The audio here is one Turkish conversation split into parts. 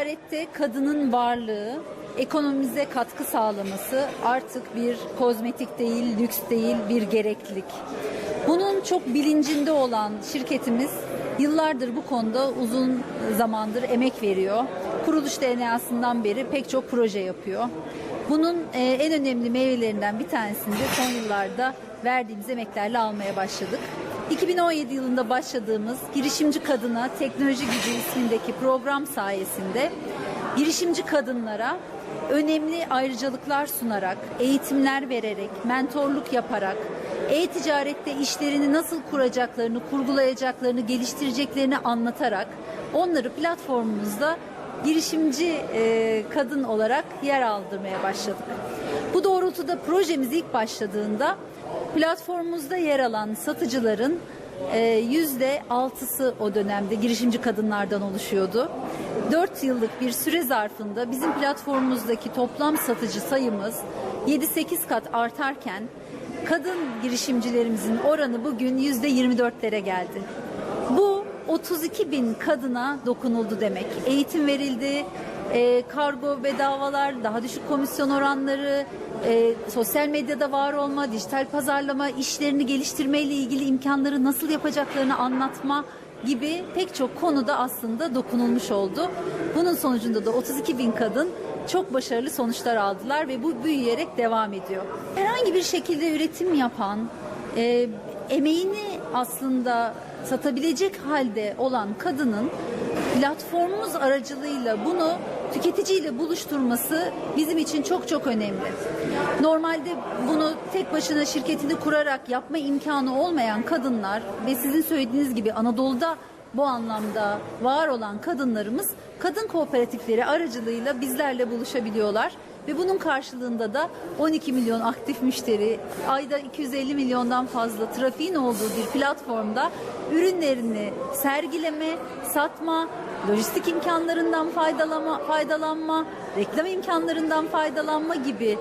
ülkemizde kadının varlığı, ekonomimize katkı sağlaması artık bir kozmetik değil, lüks değil, bir gereklilik. Bunun çok bilincinde olan şirketimiz yıllardır bu konuda uzun zamandır emek veriyor. Kuruluş DNA'sından beri pek çok proje yapıyor. Bunun e, en önemli meyvelerinden bir tanesini de son yıllarda verdiğimiz emeklerle almaya başladık. 2017 yılında başladığımız Girişimci Kadına Teknoloji Gücü ismindeki program sayesinde girişimci kadınlara önemli ayrıcalıklar sunarak, eğitimler vererek, mentorluk yaparak, e-ticarette işlerini nasıl kuracaklarını, kurgulayacaklarını, geliştireceklerini anlatarak onları platformumuzda girişimci e, kadın olarak yer aldırmaya başladık. Bu doğrultuda projemiz ilk başladığında platformumuzda yer alan satıcıların e, yüzde altısı o dönemde girişimci kadınlardan oluşuyordu. 4 yıllık bir süre zarfında bizim platformumuzdaki toplam satıcı sayımız 7-8 kat artarken kadın girişimcilerimizin oranı bugün yüzde 24'lere geldi. Bu 32 bin kadına dokunuldu demek. Eğitim verildi, e, kargo bedavalar, daha düşük komisyon oranları, e, sosyal medyada var olma, dijital pazarlama, işlerini geliştirme ile ilgili imkanları nasıl yapacaklarını anlatma gibi pek çok konuda aslında dokunulmuş oldu. Bunun sonucunda da 32 bin kadın çok başarılı sonuçlar aldılar ve bu büyüyerek devam ediyor. Herhangi bir şekilde üretim yapan, e, emeğini aslında satabilecek halde olan kadının platformumuz aracılığıyla bunu tüketiciyle buluşturması bizim için çok çok önemli. Normalde bunu tek başına şirketini kurarak yapma imkanı olmayan kadınlar ve sizin söylediğiniz gibi Anadolu'da bu anlamda var olan kadınlarımız kadın kooperatifleri aracılığıyla bizlerle buluşabiliyorlar ve bunun karşılığında da 12 milyon aktif müşteri, ayda 250 milyondan fazla trafiğin olduğu bir platformda ürünlerini sergileme, satma, lojistik imkanlarından faydalanma, faydalanma, reklam imkanlarından faydalanma gibi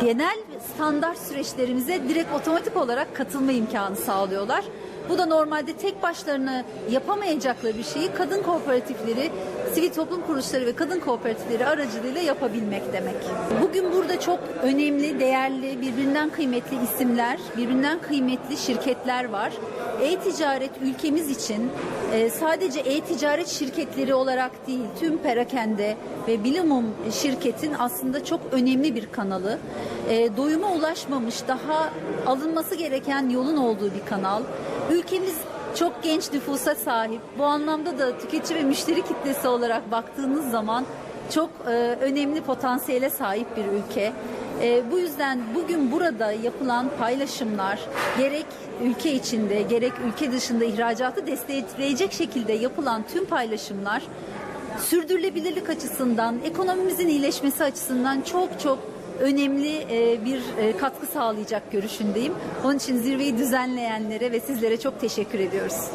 genel standart süreçlerimize direkt otomatik olarak katılma imkanı sağlıyorlar. Bu da normalde tek başlarına yapamayacakları bir şeyi kadın kooperatifleri, sivil toplum kuruluşları ve kadın kooperatifleri aracılığıyla yapabilmek demek. Bugün burada çok önemli, değerli, birbirinden kıymetli isimler, birbirinden kıymetli şirketler var. E-ticaret ülkemiz için e, sadece e-ticaret şirketleri olarak değil, tüm perakende ve bilimum şirketin aslında çok önemli bir kanalı. E, doyuma ulaşmamış, daha alınması gereken yolun olduğu bir kanal. Ülkemiz çok genç nüfusa sahip. Bu anlamda da tüketici ve müşteri kitlesi olarak baktığınız zaman çok e, önemli potansiyele sahip bir ülke. E, bu yüzden bugün burada yapılan paylaşımlar gerek ülke içinde gerek ülke dışında ihracatı destekleyecek şekilde yapılan tüm paylaşımlar sürdürülebilirlik açısından, ekonomimizin iyileşmesi açısından çok çok önemli e, bir e, katkı sağlayacak görüşündeyim. Onun için zirveyi düzenleyenlere ve sizlere çok teşekkür ediyoruz.